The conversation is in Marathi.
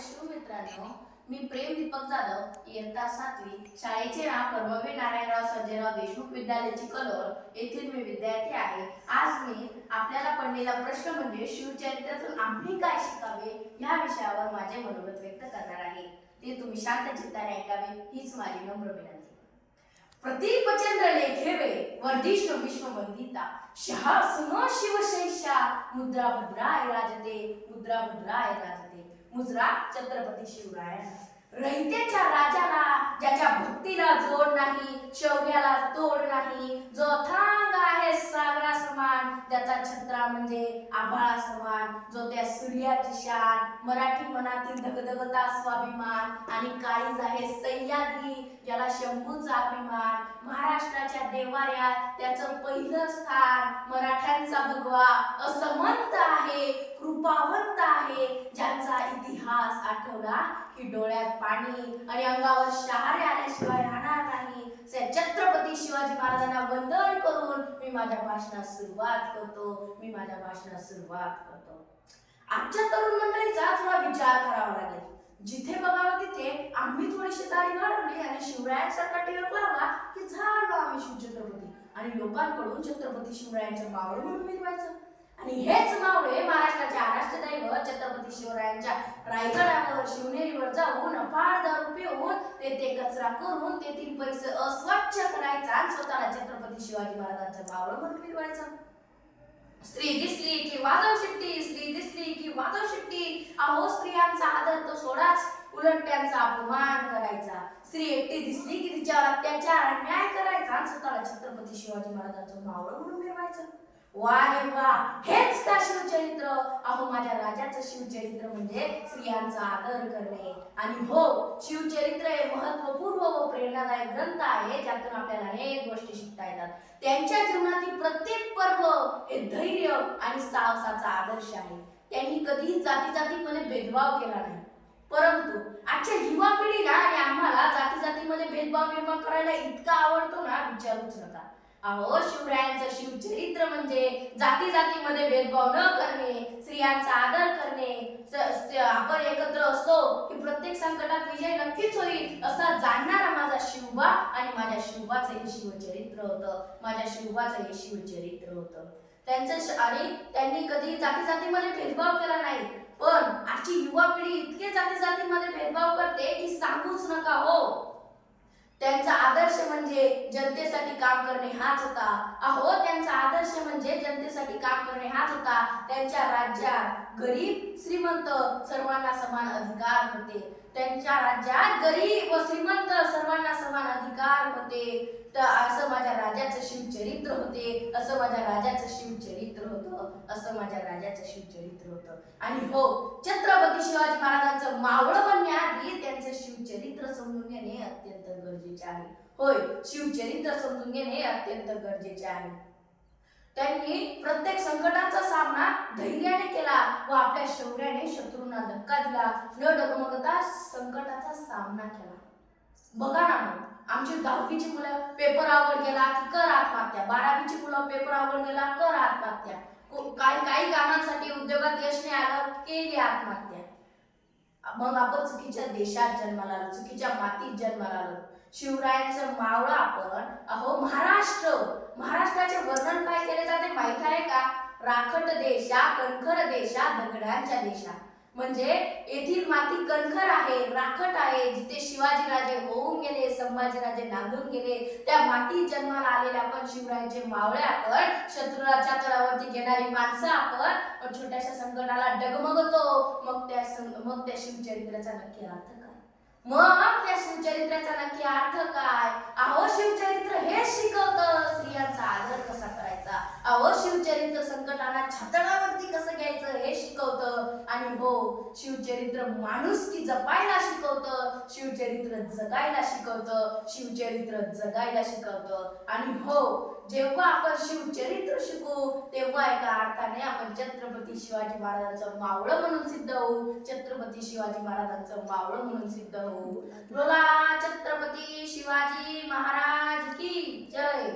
शिवमित्रांनो मी प्रेम दीपक जाधव इयत्ता सातवी शाळेचे नाव कर्मवीर नारायणराव संजयराव देशमुख विद्यालयाची कलोर येथील मी विद्यार्थी आहे. आज मी आपल्याला पडलेला प्रश्न म्हणजे शिवचरित्रातून आम्ही काय शिकावे या विषयावर माझे मनोगत व्यक्त करणार आहे. ते तुम्ही शांत चित्ताने ऐकावे हीच माझी नम्र विनंती. प्रतीपचंद्र लेखेवे वर्धिष्णु विश्ववंदिता शहा सुन शिवशैषा मुद्रा भद्राय राजते मुद्रा भद्राय राजते. मुजरा छत्रपती शिवराय रयतेच्या राजाला ज्याच्या भक्तीला जोड नाही शौर्याला तोड नाही जो थांग आहे सागरा समान त्याचा छत्रा म्हणजे आभाळा समान जो त्या सूर्याची शान मराठी मनातील धगधगता स्वाभिमान आणि काळीज आहे सह्याद्री ज्याला शंभूचा अभिमान. महाराष्ट्राच्या देवाऱ्यात त्याचं पहिलं स्थान मराठ्यांचा भगवा असमंत आहे कृपावंत आहे ज्यांचा इतिहास आठवला की डोळ्यात पाणी आणि अंगावर शहारे आल्याशिवाय राहणार नाही. छत्रपती शिवाजी महाराजांना वंदन करून मी माझ्या भाषणात सुरुवात करतो. मी माझ्या भाषणास सुरुवात करतो. आजच्या तरुण मंडळीचा थोडा विचार करावा लागेल. जिथे बघावं तिथे आम्ही थोडीशी दाढी वाढवली आणि शिवरायांसारखा टिळक लावला की झालो आम्ही शिवछत्रपती. आणि लोकांकडून छत्रपती शिवरायांच्या बावळ म्हणून मिळवायचं आणि हेच मावळे महाराष्ट्राचे आराष्ट्रदैव छत्रपती शिवरायांच्या रायगडावर शिवनेरीवर जाऊन अपार दारू पिऊन तेथे कचरा करून तेथील परिसर अस्वच्छ करायचा आणि स्वतःला छत्रपती शिवाजी महाराजांचं मावळ म्हणून मिळवायचं स्त्री दिसली की वाजव शिट्टी स्त्री दिसली की वाजव शिट्टी. अहो स्त्रियांचा आदर तो सोडाच. उलट त्यांचा अपमान करायचा. स्त्री एकटी दिसली की तिच्यावर अत्याचार अन्याय करायचा आणि स्वतःला छत्रपती शिवाजी महाराजांचं मावळ म्हणून मिळवायचं वा रे वा हेच का शिवचरित्र. अहो माझ्या राजाचं शिवचरित्र म्हणजे स्त्रियांचा आदर करणे. आणि हो शिवचरित्र हे महत्त्वपूर्ण व प्रेरणादायक ग्रंथ आहे ज्यातून आपल्याला अनेक गोष्टी शिकता येतात. त्यांच्या जीवनातील प्रत्येक पर्व हे धैर्य आणि साहसाचा आदर्श आहे. त्यांनी कधीही जाती जातीमध्ये भेदभाव केला नाही. परंतु आजच्या युवा पिढीला आणि आम्हाला जाती जातीमध्ये भेदभाव निर्माण करायला इतका आवडतो ना विचारूच नका. अहो शिवरायांचं शिवचरित्र म्हणजे जाती जातीमध्ये भेदभाव न करणे स्त्रियांचा आदर करणे आपण एकत्र असतो की प्रत्येक संकटात विजय नक्कीच होईल असा जाणणारा माझा शिवबा आणि माझ्या शिवबाचं हे शिवचरित्र होतं. माझ्या शिवबाचं हे शिवचरित्र होतं. त्यांचं आणि त्यांनी कधी जाती जातीमध्ये भेदभाव केला नाही पण आजची युवा पिढी इतके जाती जातीमध्ये भेदभाव करते की सांगूच नका हो. त्यांचा आदर्श म्हणजे जनतेसाठी काम करणे हाच होता. अहो त्यांचा आदर्श म्हणजे जनतेसाठी काम करणे हाच होता. त्यांच्या राज्यात गरीब श्रीमंत सर्वांना समान अधिकार होते. त्यांच्या राज्यात गरीब व श्रीमंत समान अधिकार होते. तर असं माझ्या राजाचं शिवचरित्र होते. असं माझ्या राजाचं शिवचरित्र होतं. असं माझ्या राजाचं शिवचरित्र होतं. आणि हो छत्रपती शिवाजी महाराजांचं मावळं बनण्याआधी त्यांचं शिवचरित्र समजून घेणे अत्यंत गरजेचे आहे. होय शिवचरित्र समजून घेणे अत्यंत गरजेचे आहे. त्यांनी प्रत्येक संकटाचा सामना धैर्याने केला व आपल्या शौर्याने शत्रूंना धक्का दिला. न डगमगता संकटाचा सामना केला. बघा ना मग. आमची दहावीची मुलं पेपर आवड गेला की कर आत्महत्या. बारावीची मुलं पेपर आवड गेला कर आत्महत्या. काही काही कामांसाठी उद्योगात यश नाही आलं केली आत्महत्या. मग आपण चुकीच्या देशात जन्माला आलो चुकीच्या मातीत जन्माला आलो. शिवरायांचं मावळं आपण अहो महाराष्ट्र. महाराष्ट्राचे वर्णन काय केले जाते माहीत आहे का? राखट देशा कणखर देशा दगडांच्या देशा. म्हणजे येथील माती कणखर आहे राखट आहे जिथे शिवाजी राजे होऊन गेले संभाजीराजे नांदून गेले. त्या मातीत जन्माला आलेल्या आपण शिवरायांचे मावळे आपण शत्रूराच्या तळावरती घेणारी माणसं आपण छोट्याशा संकटाला डगमगतो. मग त्या सं- मग त्या शिवचरित्राचा नक्की अर्थ काय? मग त्या शिवचरित्राचा नक्की अर्थ काय? अहो शिवचरित्र हे शिकवतं. स्त्रियांचा आदर कसा करायचा? अहो शिवचरित्र संकटाला छातडा कसं घ्यायचं हे शिकवतं आणि हो शिवचरित्र माणुसकी जपायला शिकवतं शिवचरित्र जगायला शिकवतं शिवचरित्र जगायला शिकवतं. आणि हो जेव्हा आपण शिवचरित्र शिकू तेव्हा एका अर्थाने आपण छत्रपती शिवाजी महाराजांचं मावळं म्हणून सिद्ध होऊ छत्रपती शिवाजी महाराजांचं मावळं म्हणून सिद्ध होऊ. बोला छत्रपती शिवाजी महाराज की जय.